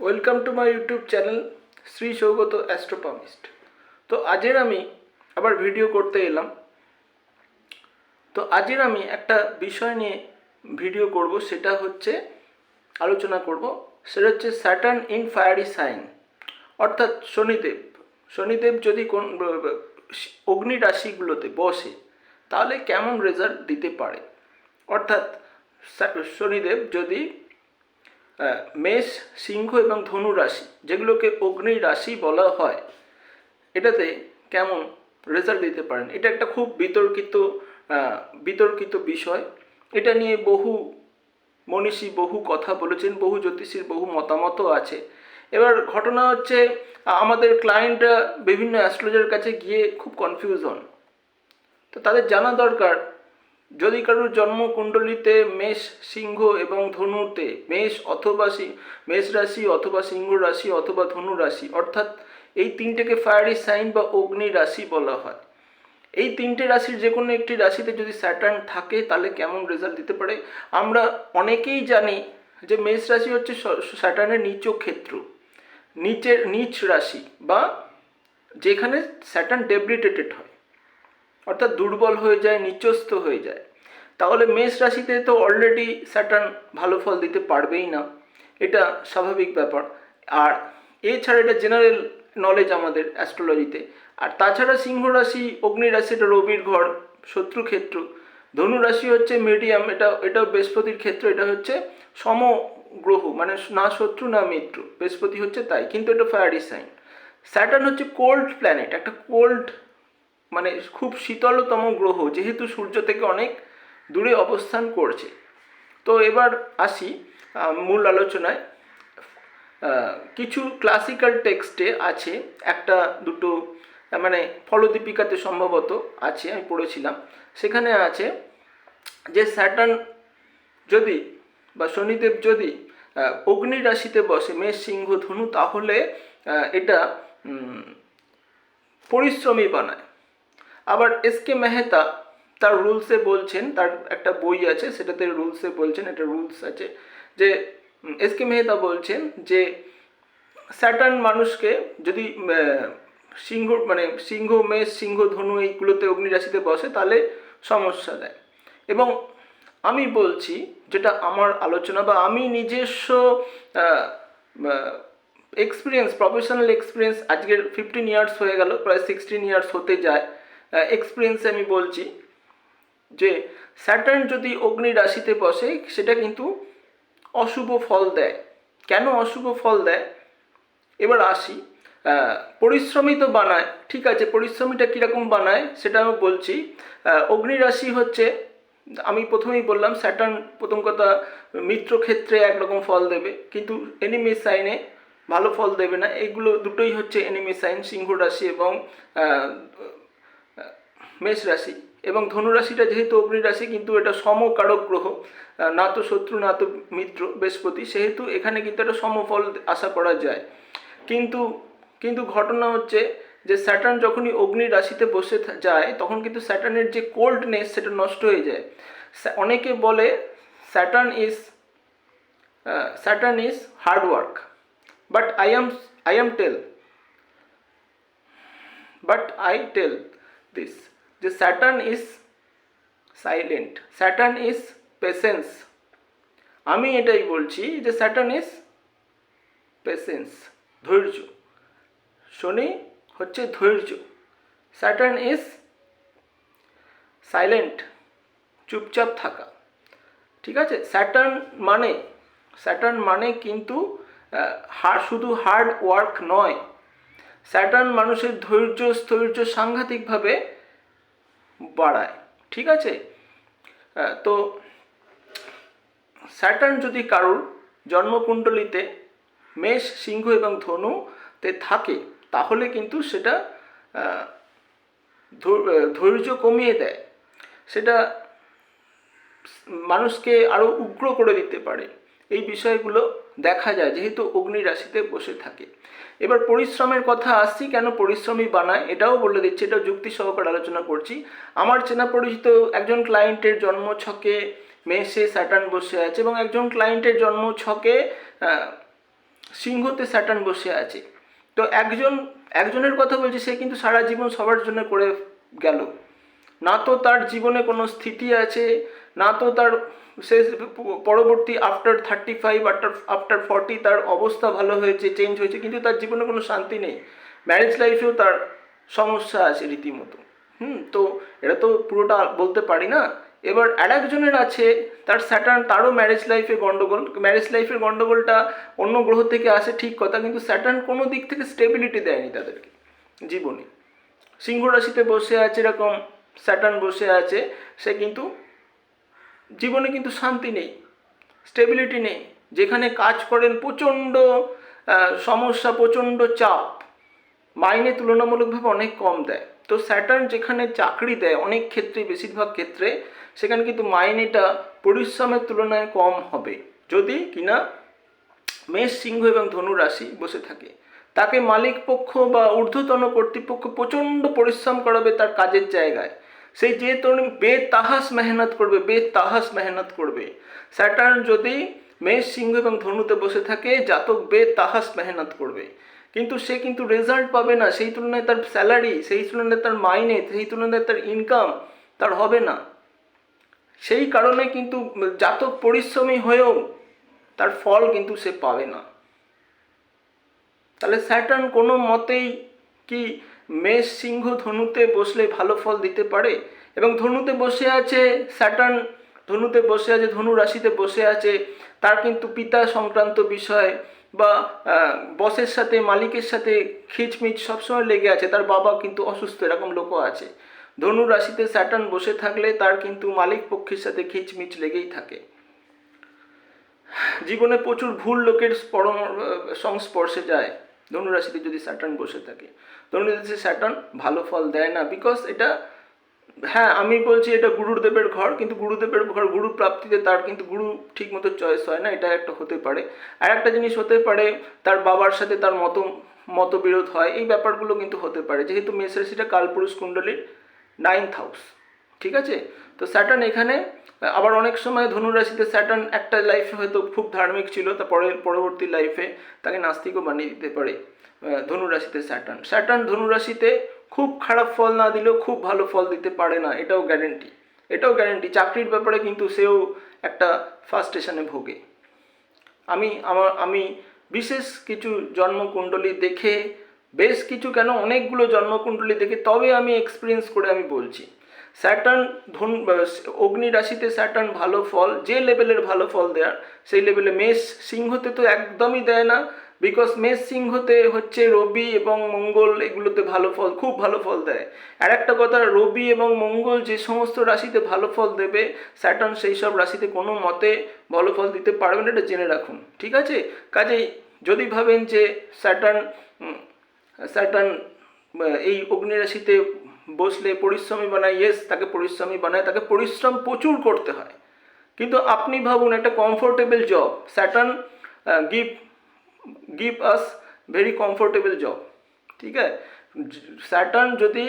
Welcome to my YouTube channel Shri Saugata astropalmist. তো আজের আমি আবার ভিডিও করতে এলাম। তো আজের আমি একটা বিষয় নিয়ে ভিডিও করব, সেটা হচ্ছে আলোচনা করব। সেটা হচ্ছে স্যাটার্ন ইন ফায়ারি সাইন অর্থাৎ শনিদেব। শনিদেব যদি কোন, অগ্নি রাশিগুলোতে বসে, তাহলে কেমন রেজাল্ট দিতে পারে? অর্থাৎ শনিদেব যদি মেষ, সিংহ এবং ধনু রাশি, যেগুলোকে অগ্নি রাশি বলা হয়, এটাতে কেমন রেজাল্ট দিতে পারেন? এটা একটা খুব বিতর্কিত বিতর্কিত বিষয়। এটা নিয়ে বহু মনীষী বহু কথা বলেছেন, বহু জ্যোতিষীর বহু মতামতও আছে। এবার ঘটনা হচ্ছে, আমাদের ক্লায়েন্টরা বিভিন্ন অ্যাস্ট্রোলজার কাছে গিয়ে খুব কনফিউজ হন। তো তাদের জানা দরকার যদি কারোর জন্মকুণ্ডলিতে মেষ, সিংহ এবং ধনুতে মেষ অথবা মেষ রাশি অথবা সিংহ রাশি অথবা ধনু রাশি, অর্থাৎ এই তিনটেকে ফায়ারি সাইন বা অগ্নি রাশি বলা হয়। এই তিনটে রাশির যে কোনো একটি রাশিতে যদি স্যাটার্ন থাকে, তাহলে কেমন রেজাল্ট দিতে পারে? আমরা অনেকেই জানি যে মেষ রাশি হচ্ছে স্যাটার্নের নিচ ক্ষেত্র, নিচের, নিচ রাশি বা যেখানে স্যাটার্ন ডেব্রিটেটেড হয়। অর্থাৎ দুর্বল হয়ে যায়, নিচস্থ হয়ে যায়। তাহলে মেষ রাশিতে তো অলরেডি স্যাটার্ন ভালো ফল দিতে পারবেই না। এটা স্বাভাবিক ব্যাপার। আর এছাড়া এটা জেনারেল নলেজ আমাদের অ্যাস্ট্রোলজিতে আর তাছাড়া সিংহ রাশি, অগ্নি রাশি, এটা রবির ঘর, শত্রু ক্ষেত্র। ধনু রাশি হচ্ছে মিডিয়াম এটা এটা বৃহস্পতির ক্ষেত্র, এটা হচ্ছে সম গ্রহ মানে না শত্রু, না মিত্র। বৃহস্পতি হচ্ছে তাই, কিন্তু এটা ফায়ারি সাইন স্যাটার্ন হচ্ছে কোল্ড প্ল্যানেট একটা কোল্ড মানে খুব শীতলতম গ্রহ, যেহেতু সূর্য থেকে অনেক দূরে অবস্থান করছে। তো এবার আসি মূল আলোচনায়। কিছু ক্লাসিক্যাল টেক্সটে আছে, একটা, দুটো মানে ফলদীপিকাতে সম্ভবত আছে, আমি পড়েছিলাম। সেখানে আছে যে স্যাটার্ন যদি বা শনিদেব যদি অগ্নি রাশিতে বসে, মেষ, সিংহ, ধনু, তাহলে এটা পরিশ্রমী বানায়। আবার এস কে মেহতা তার রুলসে বলছেন, তার একটা বই আছে, সেটাতে রুলসে বলছেন, একটা রুলস আছে, যে এস কে মেহতা বলছেন যে স্যাটার্ন মানুষকে যদি সিংহ মানে সিংহ, মেষ, সিংহ, ধনু এইগুলোতে অগ্নিরাশিতে বসে, তাহলে সমস্যা দেয়। এবং আমি বলছি, যেটা আমার আলোচনা বা আমি নিজস্ব এক্সপিরিয়েন্স প্রফেশনাল এক্সপিরিয়েন্স আজকের ফিফটিন ইয়ার্স হয়ে গেল, প্রায় সিক্সটিন ইয়ার্স হতে যায়। এক্সপিরিয়েন্সে আমি বলছি যে স্যাটার্ন যদি অগ্নি রাশিতে বসে, সেটা কিন্তু অশুভ ফল দেয়। কেন অশুভ ফল দেয়? এবার আসি পরিশ্রমী তো বানায়, ঠিক আছে, পরিশ্রমীটা কীরকম বানায় সেটা আমি বলছি। অগ্নি রাশি হচ্ছে, আমি প্রথমেই বললাম স্যাটার্ন প্রথম কথা, মিত্র ক্ষেত্রে একরকম ফল দেবে, কিন্তু এনিমি সাইনে ভালো ফল দেবে না। এগুলো দুটোই হচ্ছে এনিমি সাইন সিংহ রাশি এবং মেষ রাশি এবং ধনু রাশিটা যেহেতু অগ্নি রাশি, কিন্তু এটা সমকারক গ্রহ না তো শত্রু, না তো মিত্র, বৃহস্পতি, সেহেতু এখানে কিন্তু একটা সমফল আশা করা যায়। কিন্তু কিন্তু ঘটনা হচ্ছে যে স্যাটার্ন যখনই অগ্নি রাশিতে বসে যায়, তখন কিন্তু স্যাটার্নের যে কোল্ডনেস সেটা নষ্ট হয়ে যায়। অনেকে বলে Saturn is Saturn is hard work, but I am I am tell, but I tell this. যে Saturn is silent Saturn is patience আমি এটাই বলছি যে স্যাটার্ন ইজ পেশেন্স ধৈর্য। শনি হচ্ছে ধৈর্য। স্যাটার্ন ইজ সাইলেন্ট চুপচাপ থাকা। ঠিক আছে? স্যাটার্ন মানে স্যাটার্ন মানে কিন্তু হার শুধু হার্ড ওয়ার্ক নয়। স্যাটার্ন মানুষের ধৈর্য, স্থৈর্য সাংঘাতিকভাবে বাড়ায়, ঠিক আছে? তো স্যাটার্ন যদি কারোর জন্মকুণ্ডলিতে মেষ, সিংহ এবং ধনুতে থাকে, তাহলে কিন্তু সেটা ধৈর্য কমিয়ে দেয়। সেটা মানুষকে আরও উগ্র করে দিতে পারে। এই বিষয়গুলো দেখা যায়, যেহেতু অগ্নি রাশিতে বসে থাকে। এবার পরিশ্রমের কথা আসছি, কেন পরিশ্রমী বানায়? এটাও বলে দিচ্ছি এটাও যুক্তি সহকারে আলোচনা করছি। আমার চেনা পরিচিত একজন ক্লায়েন্টের জন্ম ছকে মেসে স্যাটার্ন বসে আছে এবং একজন ক্লায়েন্টের জন্ম ছকে সিংহতে স্যাটার্ন বসে আছে। তো একজন, একজনের কথা বলছি, সে কিন্তু সারা জীবন সবার জন্য করে গেল। না তো তার জীবনে কোনো স্থিতি আছে, না তো তার সে পরবর্তী after thirty five after after forty তার অবস্থা ভালো হয়েছে চেঞ্জ হয়েছে, কিন্তু তার জীবনে কোনো শান্তি নেই। ম্যারেজ লাইফেও তার সমস্যা আছে রীতিমতো। হুম, তো এটা তো পুরোটা বলতে পারি না। এবার আর একজনের আছে, তার স্যাটার্ন তারও ম্যারেজ লাইফে গন্ডগোল। ম্যারেজ লাইফের গন্ডগোলটা অন্য গ্রহ থেকে আসে ঠিক কথা, কিন্তু স্যাটার্ন কোনো দিক থেকে স্টেবিলিটি দেয়নি তাদেরকে জীবনে। সিংহ রাশিতে বসে আছে এরকম স্যাটার্ন বসে আছে, সে কিন্তু জীবনে কিন্তু শান্তি নেই স্টেবিলিটি নেই। যেখানে কাজ করেন প্রচণ্ড সমস্যা, প্রচণ্ড চাপ, মাইনে তুলনামূলকভাবে অনেক কম দেয়। তো স্যাটার্ন যেখানে চাকরি দেয়, অনেক ক্ষেত্রে, বেশিরভাগ ক্ষেত্রে, সেখানে কিন্তু মাইনেটা পরিশ্রমের তুলনায় কম হবে। যদি কিনা মেষ, সিংহ এবং ধনু রাশি বসে থাকে, তাকে মালিক পক্ষ বা ঊর্ধ্বতন কর্তৃপক্ষ প্রচণ্ড পরিশ্রম করাবে তার কাজের জায়গায়। সেই যে তরুণ বেতাহাস মেহনত করবে, বেতাহাস মেহনত করবে। স্যাটার্ন যদি মেষ সিংহ এবং ধনুতে বসে থাকে, জাতক বেতাহাস মেহনত করবে। কিন্তু সে কিন্তু রেজাল্ট পাবে না। সেই তুলনায় তার স্যালারি সেই তুলনায় তার মাইনে, সেই তুলনায় তার ইনকাম তার হবে না। সেই কারণে কিন্তু জাতক পরিশ্রমী হয়েও তার ফল কিন্তু সে পাবে না। তাহলে স্যাটার্ন কোনো মতেই কি মেষ সিংহ ধনুতে বসলে ভালো ফল দিতে পারে এবং ধনুতে বসে আছে স্যাটার্ন, ধনুতে বসে আছে, ধনু রাশিতে বসে আছে, তার কিন্তু পিতা সংক্রান্ত বিষয় বা বসের সাথে, মালিকের সাথে খিচমিচ সবসময় লেগে আছে, তার বাবা কিন্তু অসুস্থ, এরকম লোকও আছে। ধনু রাশিতে স্যাটার্ন বসে থাকলে তার কিন্তু মালিক পক্ষের সাথে খিচমিচ লেগেই থাকে। জীবনে প্রচুর ভুল লোকের সংস্পর্শে যায়। ধনুরাশিতে যদি স্যাটার্ন বসে থাকে, ধনুরাশিতে স্যাটার্ন ভালো ফল দেয় না বিকজ এটা হ্যাঁ আমি বলছি এটা গুরুদেবের ঘর, কিন্তু গুরুদেবের ঘর, গুরু প্রাপ্তিতে তার কিন্তু গুরু ঠিক মতো চয়েস হয় না, এটা একটা হতে পারে। আর একটা জিনিস হতে পারে, তার বাবার সাথে তার মত, মতবিরোধ হয়, এই ব্যাপারগুলো কিন্তু হতে পারে। যেহেতু মেষ রাশিটা কালপুরুষ কুণ্ডলীর নাইন্থ হাউস ঠিক আছে? তো স্যাটার্ন এখানে, আবার অনেক সময় ধনুরাশিতে স্যাটার্ন একটা লাইফে হয়তো খুব ধার্মিক ছিল, তা পরে, পরবর্তী লাইফে তাকে নাস্তিকও বানিয়ে দিতে পারে ধনুরাশিতে স্যাটার্ন স্যাটার্ন ধনুরাশিতে খুব খারাপ ফল না দিলেও খুব ভালো ফল দিতে পারে না, এটাও গ্যারেন্টি এটাও গ্যারেন্টি চাকরির ব্যাপারে কিন্তু সেও একটা ফার্স্ট স্টেশনে ভোগে। আমি, আমার, আমি বিশেষ কিছু জন্মকুণ্ডলী দেখে, বেশ কিছু কেন, অনেকগুলো জন্মকুণ্ডলী দেখে তবে আমি এক্সপিরিয়েন্স করে আমি বলছি। স্যাটার্ন ধন অগ্নি রাশিতে স্যাটার্ন ভালো ফল, যে লেভেলের ভালো ফল দেয়ার, সেই লেভেলে মেষ সিংহতে তো একদমই দেয় না বিকজ মেষ সিংহতে হচ্ছে রবি এবং মঙ্গল এগুলোতে ভালো ফল, খুব ভালো ফল দেয়। আর একটা কথা, রবি এবং মঙ্গল যে সমস্ত রাশিতে ভালো ফল দেবে, স্যাটার্ন সেই সব রাশিতে কোনো মতে ভালো ফল দিতে পারবে না, এটা জেনে রাখুন, ঠিক আছে? কাজেই যদি ভাবেন যে স্যাটার্ন স্যাটার্ন এই অগ্নি রাশিতে বসলে পরিশ্রমী বানায় ইয়েস তাকে পরিশ্রমী বানায়, তাকে পরিশ্রম প্রচুর করতে হয়। কিন্তু আপনি ভাবুন, একটা comfortable job Saturn give give us very comfortable job ঠিক আছে? স্যাটার্ন যদি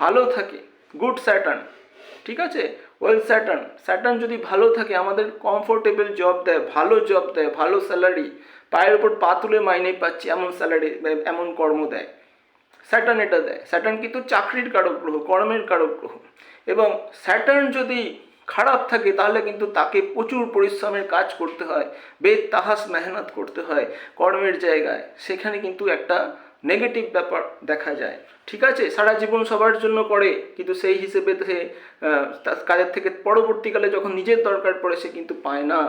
ভালো থাকে গুড স্যাটার্ন ঠিক আছে? ওয়েল স্যাটার্ন স্যাটার্ন যদি ভালো থাকে, আমাদের কমফোর্টেবল জব দেয়, ভালো জব দেয়, ভালো স্যালারি পায়ের ওপর পা তুলে মাইনে পাচ্ছি, এমন স্যালারি এমন কর্ম দেয়। স্যাটার্ন এটা দেয়। স্যাটার্ন কিন্তু চাকরির কারক গ্রহ, কর্মের কারক গ্রহ। এবং স্যাটার্ন যদি খারাপ থাকে, তাহলে কিন্তু তাকে প্রচুর পরিশ্রমের কাজ করতে হয়। বেদ তাহাস মেহনত করতে হয় কর্মের জায়গায়। সেখানে কিন্তু একটা নেগেটিভ ব্যাপার দেখা যায়। ঠিক আছে? সারা জীবন সবার জন্য করে, কিন্তু সেই হিসেবে সে কাজের থেকে পরবর্তীকালে যখন নিজের দরকার পড়ে, সে কিন্তু পায় না।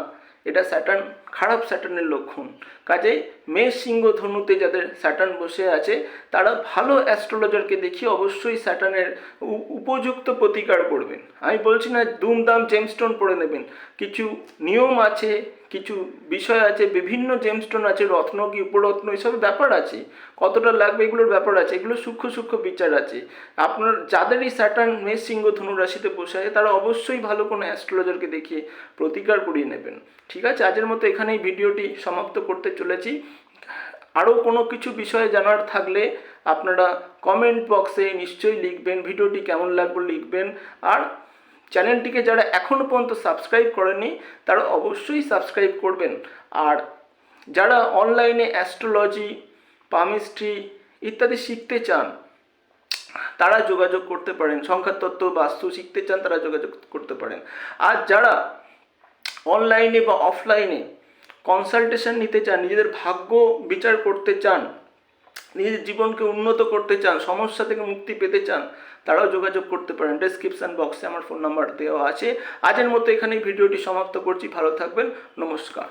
এটা স্যাটার্ন, খারাপ স্যাটার্নের লক্ষণ। কাজেই মেষ সিংহ ধনুতে যাদের স্যাটার্ন বসে আছে, তারা ভালো অ্যাস্ট্রোলজারকে দেখিয়ে অবশ্যই স্যাটার্নের উপযুক্ত প্রতিকার করবেন। আমি বলছি না দুমদাম জেমস্টোন পরে নেবেন। কিছু নিয়ম আছে, কিছু বিষয় আছে, বিভিন্ন জেমস্টোন আছে রত্ন কি উপরত্ন এসব ব্যাপার আছে। কতটা লাগবে এগুলোর ব্যাপার আছে, এগুলো সূক্ষ্ম সূক্ষ্ম বিচার আছে। আপনার যাদেরই স্যাটার্ন মেষ, সিংহ, ধনু রাশিতে বসে আছে, তারা অবশ্যই ভালো কোনো অ্যাস্ট্রোলজারকে দেখিয়ে প্রতিকার করিয়ে নেবেন। ঠিক আছে? আজের মতো এখানেই ভিডিওটি সমাপ্ত করতে চলেছি। আরও কোনো কিছু বিষয়ে জানার থাকলে আপনারা কমেন্ট বক্সে নিশ্চয়ই লিখবেন, ভিডিওটি কেমন লাগবে লিখবেন। আর চ্যানেলটিকে যারা এখনও পর্যন্ত সাবস্ক্রাইব করেনি তারা অবশ্যই সাবস্ক্রাইব করবেন। আর যারা অনলাইনে অ্যাস্ট্রোলজি, পামিস্ট্রি ইত্যাদি শিখতে চান, তারা যোগাযোগ করতে পারেন। সংখ্যাতত্ত্ব, বাস্তু শিখতে চান, তারা যোগাযোগ করতে পারেন। আর যারা অনলাইনে বা অফলাইনে কনসালটেশন নিতে চান, নিজেদের ভাগ্য বিচার করতে চান নিজের জীবনকে উন্নত করতে চান, সমস্যা থেকে মুক্তি পেতে চান তারাও যোগাযোগ করতে পারেন। ডেসক্রিপশন বক্সে আমার ফোন নাম্বার দেওয়া আছে। আজের মতো এখানেই ভিডিওটি সমাপ্ত করছি। ভালো থাকবেন। নমস্কার।